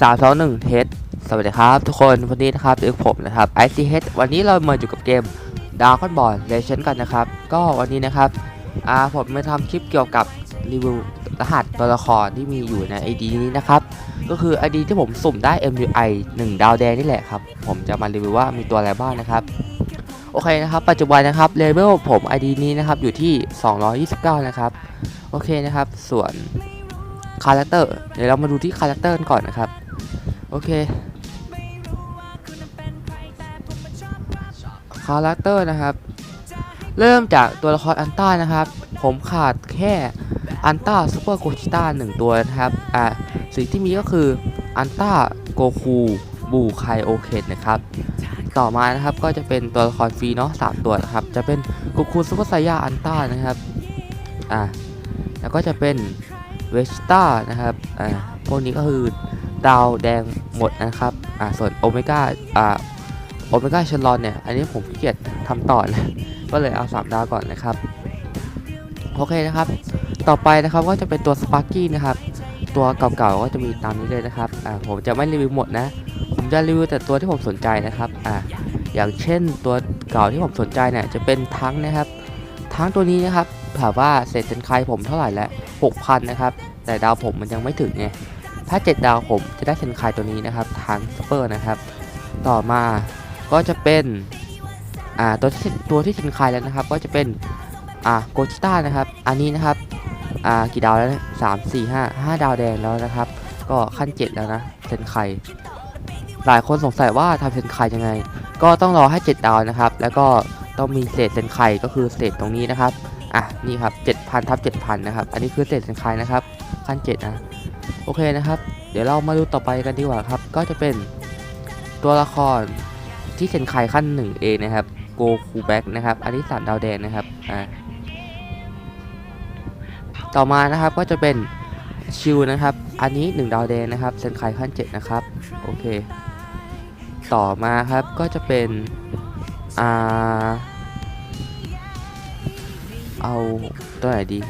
สามสองหนึ่งเทสสวัสดีครับ ทุกคนวันนี้นะครับเอกผมนะครับ ICH วันนี้เรามาอยู่กับเกม ดาวคอนบอลเลเชนกันนะครับ ก็วันนี้นะครับอ่าผมมาทำคลิปเกี่ยวกับรีวิวรหัสตัวละครที่มีอยู่ใน ID นี้นะครับ ก็คือ ID ที่ผมสุ่มได้ MUI 1 ดาวแดงนี่แหละครับ ผมจะมารีวิวว่ามีตัวอะไรบ้างนะครับ โอเคนะครับ ปัจจุบันนะครับเลเวลผม ID นี้นะครับอยู่ที่ 229 นะครับ โอเคนะครับ ส่วนคาแรคเตอร์เดี๋ยวเรามาดูที่คาแรคเตอร์กันก่อนนะครับ โอเคาแรคเตอร์นะครับ เริ่มจากตัวละครอันต้านะครับ ผมขาดแค่อันต้าซูเปอร์โกชิต้าหนึ่งตัวนะครับ อ่าสิ่งที่มีก็คืออันต้าโกคูบูไคโอเคนนะครับ ต่อมานะครับก็จะเป็นตัวละครฟรีเนาะสามตัวนะครับ จะเป็นโกคูซูเปอร์ไซยาอันต้านะครับ อ่าแล้วก็จะเป็นเวสต้านะครับ อ่า พวกนี้ก็คือดาวแดงหมดนะครับ อ่า ส่วนโอเมก้า อ่า โอเมก้าเชลลอนเนี่ย อันนี้ผมขี้เกียจทำต่อนะก็เลยเอา 3 ดาวก่อนนะครับ โอเคนะครับ ต่อไปนะครับก็จะเป็นตัวสปาร์กี้นะครับ ตัวเก่าๆก็จะมีตามนี้เลยนะครับอ่าผมจะไม่รีวิวหมดนะ ผมจะรีวิวแต่ตัวที่ผมสนใจนะครับอ่าอย่างเช่นตัวเก่าที่ผมสนใจเนี่ยจะเป็นทั้งนะครับ ทั้งตัวนี้นะครับถามว่าเศษเซนไคผมเท่าไหร่แล้ว6,000นะครับ แต่ดาวผมมันยังไม่ถึงไงถ้า 7 ดาวผมจะได้เซนไคตัวนี้นะครับทางสเปอร์นะครับ ต่อมา ก็จะเป็นอ่าตัวที่ตัวที่เซนไคแล้วนะครับ ก็จะเป็นอ่าโกชิต้านะครับ อันนี้นะครับอ่ากี่ดาวแล้วสามสี่ห้าห้าดาวแดงแล้วนะครับ ก็ขั้น7แล้วนะเซนไคหลายคนสงสัยว่าทำเซนไคยังไง ก็ต้องรอให้7ดดาวนะครับ แล้วก็ต้องมีเศษเซนไคก็คือเศษตรงนี้นะครับอะนี่ครับ7,000ทับ7,000นนะครับ อันนี้คือเศษเซนไคนะครับ ขั้น7นะโอเคนะครับ เดี๋ยวเรามาดูต่อไปกันดีกว่าครับ ก็จะเป็นตัวละคร ที่เซนไคขั้น1เอนะครับโกคูแบ็กนะครับอันนี้3ดาวแดงนะครับอ่าต่อมานะครับก็จะเป็นชิวนะครับ อันนี้ 1 ดาวแดงนะครับเซนไคขั้น 7 นะครับ โอเค ต่อมาครับก็จะเป็นอ่าเอาตัวไหนดี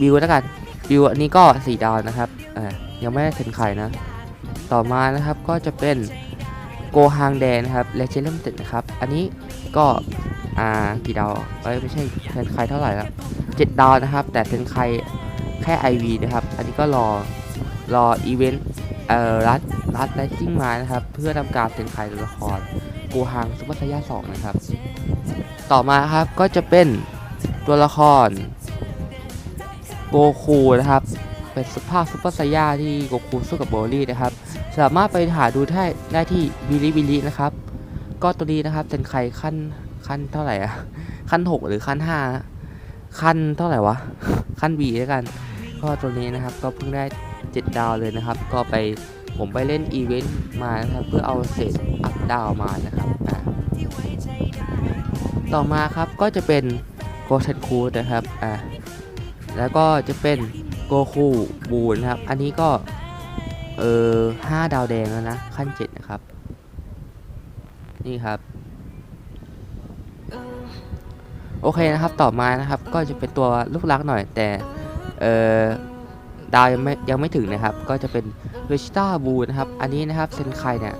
บิวแล้วกันบิวอันนี้ก็ 4 ดาวนะครับอ่ายังไม่ได้เซ็นไข่นะ ต่อมานะครับก็จะเป็น โกฮังแดงนะครับเลเจนด์เต็ดนะครับ อันนี้ก็อ่ากี่ดาวเอ้ยไม่ใช่เซ็นไข่เท่าไหร่ละ7ดดาวนะครับ แต่เซ็นไข่แค่ IV นะครับ อันนี้ก็รอรออีเวนต์เอ่อรัดรัดไลซิ่งมานะครับ เพื่อทำการเซ็นไข่ตัวละครโกฮังซุปเปอร์ไซย่า2นะครับ ต่อมาครับก็จะเป็นตัวละครโกคูนะครับ เป็นสุภาพซุปเปอร์ไซย่าที่โกคูสู้กับโบลี่นะครับ สามารถไปหาดูได้ได้ที่บิลิบิลินะครับ ก็ตัวนี้นะครับเป็นใครขั้นขั้นเท่าไหร่อะขั้น 6 หรือขั้น5ขั้นเท่าไหร่วะ ขั้น B แล้วกัน ก็ตัวนี้นะครับก็เพิ่งได้ 7 ดาวเลยนะครับ ก็ไปผมไปเล่นอีเวนต์มานะครับเพื่อเอาเศษอัพดาวมานะครับอะต่อมาครับก็จะเป็นโกเชนคูนะครับอะแล้วก็จะเป็นโกคูบูนะครับ อันนี้ก็ เออห้าดาวแดงแล้วนะ ขั้น7นะครับ นี่ครับ โอเคนะครับ ต่อมานะครับ ก็จะเป็นตัวลูกรักหน่อย แต่เออดาวยังไม่ยังไม่ถึงนะครับ ก็จะเป็นเวชิต้าบูนะครับ อันนี้นะครับเซนไคเนี่ย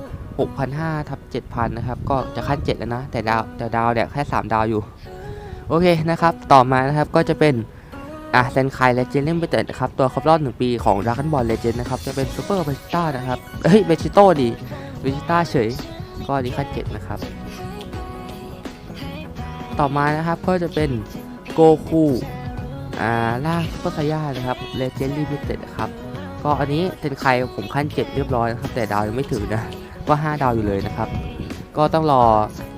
6,500ทับ7,000นะครับ ก็จะขั้น 7 แล้วนะ แต่ดาวแต่ดาวเนี่ยแค่ 3 ดาวอยู่ โอเคนะครับ ต่อมานะครับก็จะเป็น อะเซนไคแลเจนเล่นไปเตนะครับ ตัวครบรอบ1ปีของ Dragon Ball Legend นะครับ จะเป็นซูเปอร์เบจิต้านะครับ เฮ้ยเบจิโต้ดีเบจิต้าเฉย ก็อันนี้ขั้น7นะครับ ต่อมานะครับก็จะเป็นโกคูอ่าล่าซุปเปอร์ไซย่านะครับเลเจนด์ลิมิเต็ดครับ ก็อันนี้เซนไคผมขั้น7เรียบร้อยนะครับ แต่ดาวยังไม่ถึงนะ ก็ 5 ดาวอยู่เลยนะครับ ก็ต้องรอ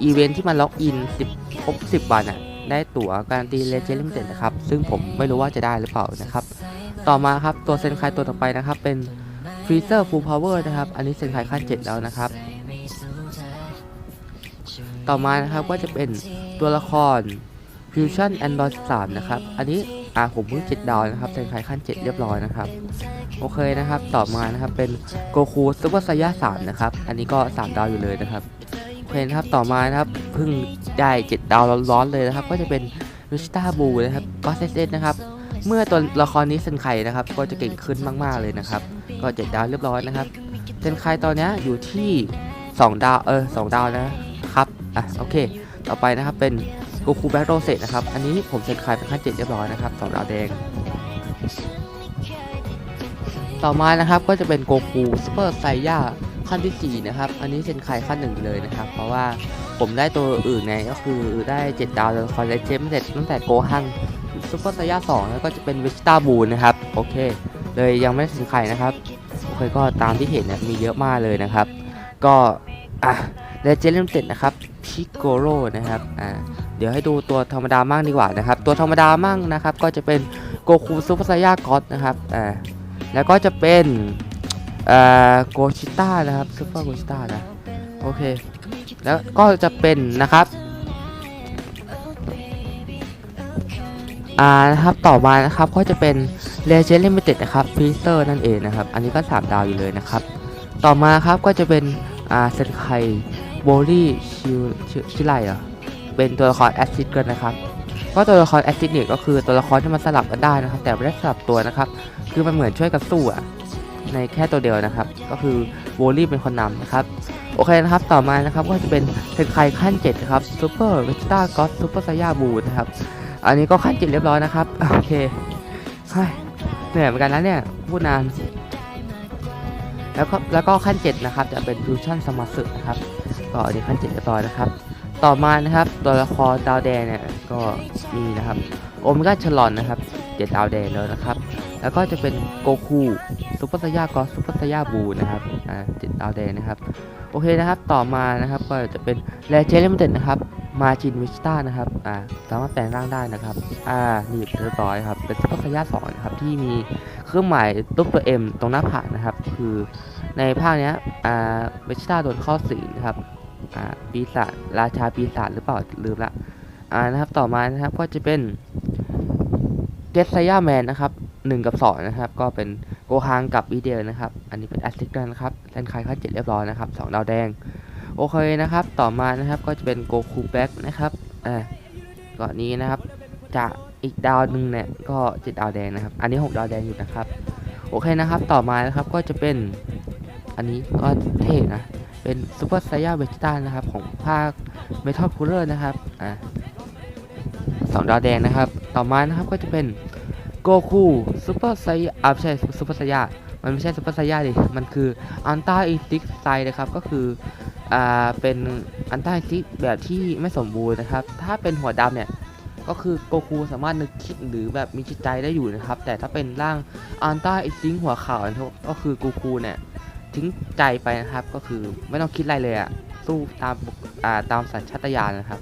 อีเวนท์ที่มันล็อกอิน10ครบ10 วันอะ ได้ตั๋วการันตีเลเจนด์ลิมิเต็ดนะครับ ซึ่งผมไม่รู้ว่าจะได้หรือเปล่านะครับ ต่อมาครับตัวเซนไคตัวต่อไปนะครับเป็นฟรีเซอร์ฟูลพาวเวอร์นะครับ อันนี้เซนไคขั้น7แล้วนะครับ ต่อมานะครับก็จะเป็นตัวละคร Fusion Android 13 นะครับ อันนี้อ่าผมเพิ่ง7ดาวนะครับเซนไคขั้น 7 เรียบร้อยนะครับ โอเคนะครับ ต่อมานะครับเป็น Goku Super Saiyan 3นะครับ อันนี้ก็ 3 ดาวอยู่เลยนะครับ นะครับต่อมานะครับเพิ่งได้7ดาวร้อนๆเลยนะครับ ก็จะเป็นวิชตาบูนะครับก็เซตนะครับเมื่อตัวละครนี้เซนไคนะครับ ก็จะเก่งขึ้นมากๆเลยนะครับ ก็เจ็ดดาวเรียบร้อยนะครับเซนไคตอนนี้อยู่ที่ 2 ดาวเออสองดาวนะครับอะโอเค ต่อไปนะครับเป็นโกคูแบ็คโรเซตนะครับ อันนี้ผมเซนไคเป็นขั้นเจ็ดเรียบร้อยนะครับสองดาวแดง ต่อมานะครับก็จะเป็นโกคูซูเปอร์ไซย่า ขั้นที่ 4 นะครับ อันนี้เซนไคขั้นหนึ่งเลยนะครับ เพราะว่าผมได้ตัวอื่นไงก็คือได้7ดาวแล้วคอนเลเจมเสร็จตั้งแต่โกฮังซูเปอร์ไซย่า2แล้วก็จะเป็นวิสตาบูนะครับ โอเค เลยยังไม่ได้เซนไคนะครับ โอเคก็ตามที่เห็นเนี่ยมีเยอะมากเลยนะครับ ก็อะเลเจนด์ลิมิเต็ดนะครับพิโกโรนะครับอ่าเดี๋ยวให้ดูตัวธรรมดามั่งดีกว่านะครับ ตัวธรรมดามั่งนะครับ ก็จะเป็นโกคูซูเปอร์ไซย่าก็อดนะครับอ่าแล้วก็จะเป็น เอ่อโกชิต้านะครับซูเปอร์โกชิต้านะโอเค แล้วก็จะเป็นนะครับอ่านะครับต่อมานะครับก็จะเป็น Legend Limited นะครับฟีเตอร์นั่นเองนะครับ อันนี้ก็ 3 ดาวอยู่เลยนะครับ ต่อมาครับก็จะเป็นอ่าเซนไคโบลี่ชิวชื่อชื่ออะไรอะเป็นตัวละครแอซิดกันนะครับก็ตัวละครแอซิดเนี่ยก็คือตัวละครที่มันสลับกันได้นะครับ แต่ไม่ได้สลับตัวนะครับ คือมันเหมือนช่วยกันสู้อะ ในแค่ตัวเดียวนะครับ ก็คือโบลี่เป็นคนนำนะครับ โอเคนะครับ ต่อมานะครับก็จะเป็นเซนไคขั้น7ครับซูเปอร์เวจิต้าก็อตซูเปอร์ไซยาบูนะครับ อันนี้ก็ขั้น7เรียบร้อยนะครับ โอเคเหนื่อยเหมือนกันนะเนี่ยพูดนาน แล้วก็แล้วก็ขั้น7นะครับจะเป็นฟิวชั่นสมาสึนะครับก็อันนี้ขั้น7เรียบร้อยนะครับต่อมานะครับตัวละครดาวแดงเนี่ยก็มีนะครับโอเมก้าชลอนนะครับเจ็ดดาวแดงแล้วนะครับ แล้วก็จะเป็นโกคูซูเปอร์ไซย่าก็ซูเปอร์ไซย่าบูนะครับอ่าเจ็ดดาวแดงนะครับโอเคนะครับต่อมานะครับก็จะเป็นแลเจเลมเต็ดนะครับมาจินวิสตานะครับอ่าสามารถแปลงร่างได้นะครับอ่านี่เรียบร้อยครับเป็นซูเปอร์ไซย่าสองนะครับที่มีเครื่องหมายรูปตัว M ตรงหน้าผากนะครับ คือในภาคเนี้ยอ่าวิสตาโดนข้อสีนะครับอ่าปีศาจราชาปีศาจหรือเปล่าลืมละอ่านะครับต่อมานะครับก็จะเป็นเดซไซย่าแมนนะครับ หนึ่งกับสองนะครับ ก็เป็นโกฮังกับวีเดลนะครับ อันนี้เป็นแอสซิสต์นะครับเล่นคลายขั้นเจ็ดเรียบร้อยนะครับสองดาวแดง โอเคนะครับ ต่อมานะครับก็จะเป็นโกคูแบ็กนะครับอ่าก่อนนี้นะครับจากอีกดาวหนึ่งเนี่ยก็เจ็ดดาวแดงนะครับ อันนี้หกดาวแดงอยู่นะครับ โอเคนะครับ ต่อมานะครับก็จะเป็นอันนี้ก็เท่นะ เป็นซูเปอร์ไซย่าเวจิต้านะครับ ของภาคเมทัลคูลเลอร์นะครับอ่าสองดาวแดงนะครับ ต่อมานะครับก็จะเป็น โกคูซูเปอร์ไซยาอ่าไม่ใช่ซูเปอร์ไซยามันไม่ใช่ซูเปอร์ไซยาดิ มันคืออันต้าอีติกไซนะครับ ก็คือ อ่า เป็นอันต้าอีติกแบบที่ไม่สมบูรณ์นะครับ ถ้าเป็นหัวดำเนี่ย ก็คือโกคูสามารถนึกคิดหรือแบบมีจิตใจได้อยู่นะครับ แต่ถ้าเป็นร่างอันต้าอีติกหัวขาวนะครับก็คือโกคูเนี่ยทิ้งใจไปนะครับ ก็คือไม่ต้องคิดอะไรเลยอะสู้ตาม อ่า ตามสัญชาตญาณนะครับ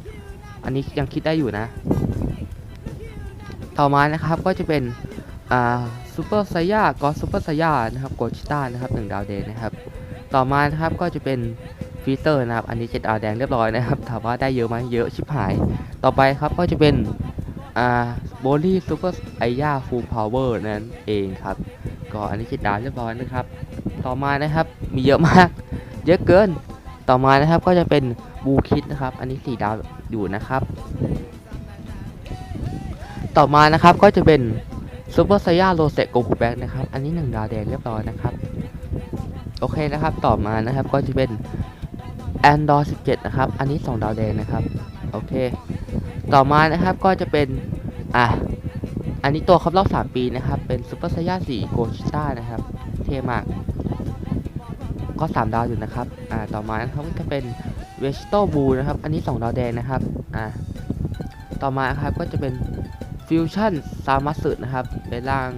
อันนี้ยังคิดได้อยู่นะ ต่อมานะครับก็จะเป็นอ่าซูเปอร์ไซย่าก็ซูเปอร์ไซย่านะครับโกชิต้านะครับหนึ่งดาวแดงนะครับต่อมานะครับก็จะเป็นฟีเตอร์นะครับอันนี้เจ็ดดาวแดงเรียบร้อยนะครับถามว่าได้เยอะไหมเยอะชิบหาย ต่อไปครับก็จะเป็นอ่าโบลี่ซูเปอร์ไอย่าฟูลพาวเวอร์นั่นเองครับก็อันนี้เจ็ดดาวเรียบร้อยนะครับ ต่อมานะครับมีเยอะมากเยอะเกิน ต่อมานะครับก็จะเป็นบูคิดนะครับ อันนี้สี่ดาวอยู่นะครับ ต่อมานะครับก็จะเป็นซูเปอร์ไซย่าโรเซโกคูแบ็กนะครับ อันนี้หนึ่งดาวแดงเรียบร้อยนะครับ โอเคนะครับ ต่อมานะครับก็จะเป็นแอนดอร์17 นะครับ อันนี้ 2 ดาวแดงนะครับ โอเค ต่อมานะครับก็จะเป็น อะ อันนี้ตัวครบรอบ 3 ปีนะครับ เป็นซูเปอร์ไซย่า4โกชิต้านะครับ เท่มาก ก็ 3 ดาวอยู่นะครับ อ่า ต่อมานะครับก็จะเป็นเวสโตบูนะครับ อันนี้ 2 ดาวแดงนะครับ อ่า ต่อมาครับก็จะเป็น ฟิวชั่นซามัสึนะครับเป็นร่าง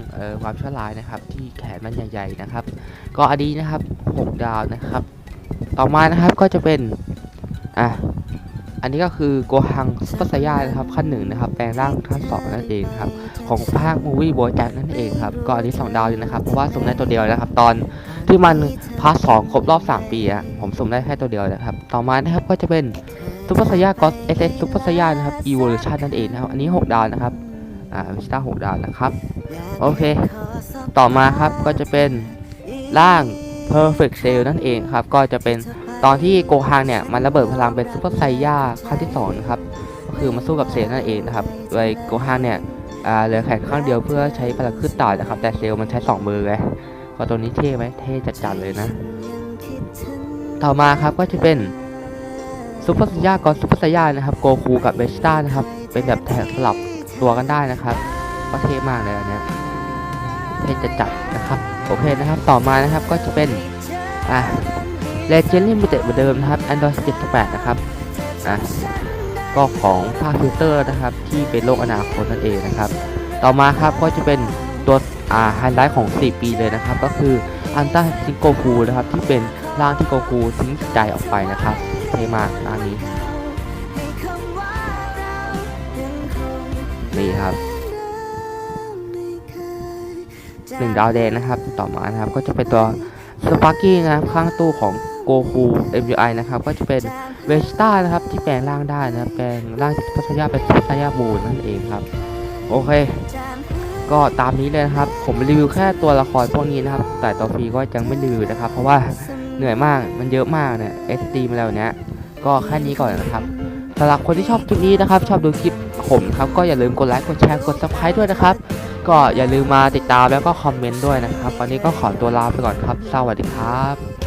ความชั่วร้ายนะครับ ที่แขนมันใหญ่ๆนะครับ ก็อันนี้นะครับ 6 ดาวนะครับ ต่อมานะครับก็จะเป็นอะอันนี้ก็คือโกฮังซุปเปอร์ไซย่านะครับขั้นหนึ่งนะครับ แปลงร่างขั้นสองนั่นเองครับ ของภาคมูวี่โบแจ็คนั่นเองครับ ก็อันนี้ 2 ดาวอยู่นะครับ เพราะว่าสุ่มได้ตัวเดียวนะครับ ตอนที่มันพาร์ทสองครบรอบ 3 ปีอะผมสุ่มได้แค่ตัวเดียวนะครับ ต่อมานะครับก็จะเป็นซูเปอร์ไซย่าก็เอสเอสซูเปอร์ไซย่านะครับอีโวลูชันนั่นเองนะครับ อันนี้ 6 ดาวนะครับ อ่าวิสตา6ดาวนะครับ โอเค ต่อมาครับก็จะเป็นร่าง Perfect Cell นั่นเองครับ ก็จะเป็นตอนที่โกฮังเนี่ย มันระเบิดพลังเป็นซูเปอร์ไซย่าขั้นที่สองนะครับ ก็คือมาสู้กับเซลนั่นเองนะครับโดยโกฮังเนี่ยอ่าเหลือแขนข้างเดียวเพื่อใช้พลังขึ้นต่อนะครับ แต่เซลมันใช้ 2 มือไงก็ตัวนี้เท่ไหมเท่จัดๆเลยนะ ต่อมาครับก็จะเป็นซูเปอร์ไซย่าก่อนซูเปอร์ไซย่านะครับ โกคูกับเบสต้านะครับ เป็นแบบแถบสลับ ตัวกันได้นะครับก็เท่มากเลยอันเนี้ยเท่จัดๆนะครับโอเคนะครับต่อมานะครับก็จะเป็นอะเลเจนด์ลิมิเต็ดเหมือนเดิมนะครับ Android 78 นะครับอะก็ของภาคฟิลเตอร์นะครับ ที่เป็นโลกอนาคตนั่นเองนะครับ ต่อมาครับก็จะเป็นตัวอ่าไฮไลท์ของ 4 ปีเลยนะครับ ก็คืออันต้าซิงโกคูนะครับ ที่เป็นร่างที่โกคูทิ้งใจออกไปนะครับเท่มากร่างนี้ นี่ครับหนึ่งดาวแดงนะครับต่อมานะครับก็จะเป็นตัวสปาร์กี้นะครับข้างตู้ของโกคู MUI นะครับก็จะเป็นเวสต้านะครับที่แปลงร่างได้นะครับแปลงร่างจากพัทยาเป็นพัทยาบูนนั่นเองครับ โอเค ก็ตามนี้เลยนะครับ ผมรีวิวแค่ตัวละครพวกนี้นะครับ แต่ตัวฟรีก็ยังไม่รีวิวนะครับ เพราะว่าเหนื่อยมากมันเยอะมากเนี่ย SD มาแล้วเนี้ยก็แค่นี้ก่อนนะครับสำหรับคนที่ชอบคลิปนี้นะครับ ชอบดูคลิป ผมครับก็อย่าลืมกดไลค์กดแชร์กด subscribe ด้วยนะครับ ก็อย่าลืมมาติดตามแล้วก็คอมเมนต์ด้วยนะครับ วันนี้ก็ขอตัวลาไปก่อนครับ สวัสดีครับ